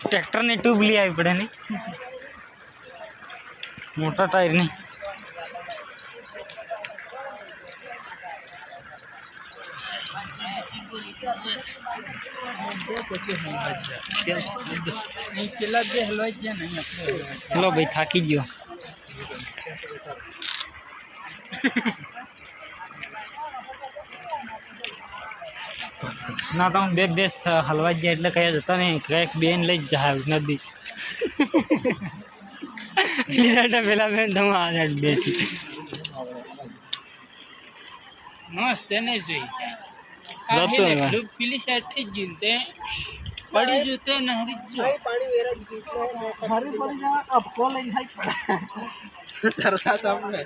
ટ્રેક્ટરની ટ્યુબ લઈ આવી પડે નહીં મોટા ટાયરની ચલો ભાઈ થાકી ગયો. ના તો બે દેશ હલવા ગયા એટલે કયા જતા નહીં. કંઈક બેન લઈ જ જાય નદી. લીધા પેલા બેન તમે આ બે. મસ્ત એને જોઈ. જતો આ રહેવા. હેલે પેલી સાઈડથી જ. ગયું હરી પડી ગયું લઈ જાય તરસા સામે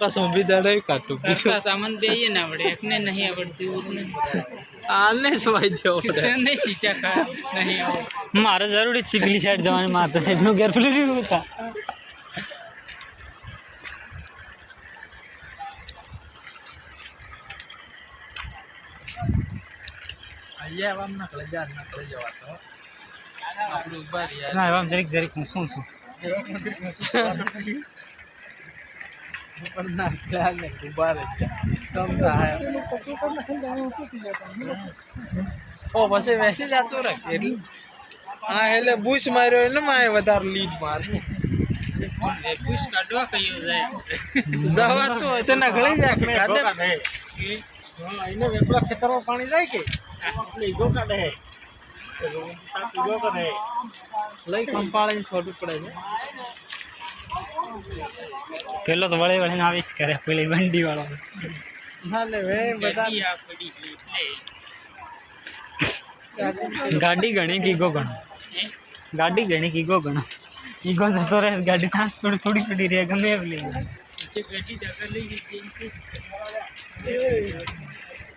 કશું બી દડે કાઢું કરતા સામાન બેઈએ ને આવડે એકને નહીં આવડતું નહીં. આને સુવાઈ કિચન ને સીચા ખા નહીં મારે જરૂરી જ છે સાઈડ જવાની માતા તો નું ઘેર પેલું રહ્યું હતા. અહીંયા આમ નકળે જા નકળે જવા તો આપણે ઊભા રહ્યા ના એવા જરીક જરીક હું શું છું ઓ પછી વેસી જતો રહે એટલે હા એટલે બુશ માર્યો એટલે માએ વધારે લીડ મારે જવા તો નકળી ખેતરમાં પાણી જાય કે? લઈ કંપાળીને છોડવું પડે છે પેલો તો વળી વળીને આવી જ કરે પેલી બંડી વાળો ગડી એટલે ગાડી ગણી ગાડી ગણી કે ગણો ઈગો જતો રહે ગાડી ત્યાં થોડી થોડી પડી રહે ગમે એમ લઈ